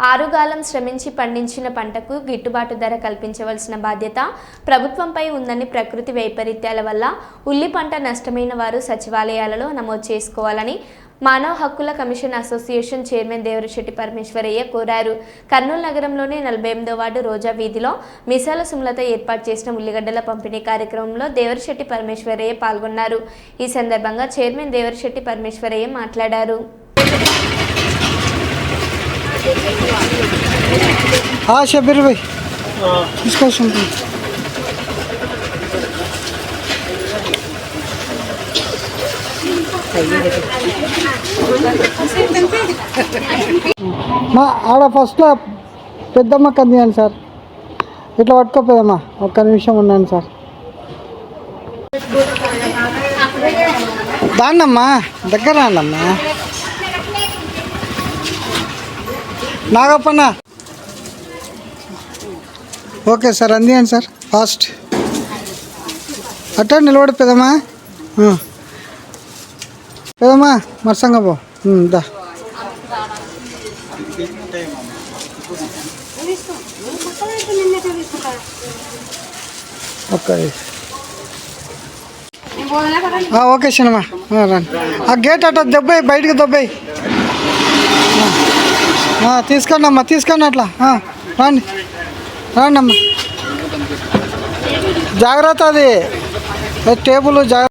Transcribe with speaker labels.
Speaker 1: ఆరుగాలం శ్రమించి పండించిన పంటకు గిట్టుబాటు ధర కల్పించవలసిన బాధ్యత ప్రభుత్వంపై ఉందని ప్రకృతి వైపరీత్యాల వల్ల ఉల్లి పంట నష్టమైన వారు సచివాలయాలలో నమోదు చేసుకోవాలని మానవ హక్కుల commission association chairman Devarasetti Parameswarayya కోరారు. కర్నూలు నగరంలోని నలభై ఎనిమిదో వార్డు రోజా వీధిలో మిసాల సుమలత ఏర్పాటు చేసిన ఉల్లిగడ్డల పంపిణీ కార్యక్రమంలో దేవరశెట్టి పరమేశ్వరయ్య పాల్గొన్నారు. ఈ సందర్భంగా చైర్మన్ దేవరశెట్టి పరమేశ్వరయ్య మాట్లాడారు.
Speaker 2: షబీర్ భాయ్ తీసుకొచ్చింది మా ఆడ ఫస్ట్లో పెద్దమ్మ కందియాను సార్ ఇట్లా పట్టుకోపోదమ్మా ఒక్క నిమిషం ఉన్నాను సార్ దాన్నమ్మా దగ్గర రాండమ్మా నాగప్పన్న. ఓకే సార్ అందియండి సార్ ఫాస్ట్. అట్ట నిలబడి పెదమ్మా. పెదమ్మా మరసంగా పో. దా. Okay okay cinema. రండి. ఆ గేట్ అట్ట దెబ్బాయి బయటికి దెబ్బాయి. తీసుకోండి అమ్మా తీసుకోండి అట్లా. రండి రండి. అమ్మా జాగ్రత్త అది. టేబుల్ జాగ్రత్త.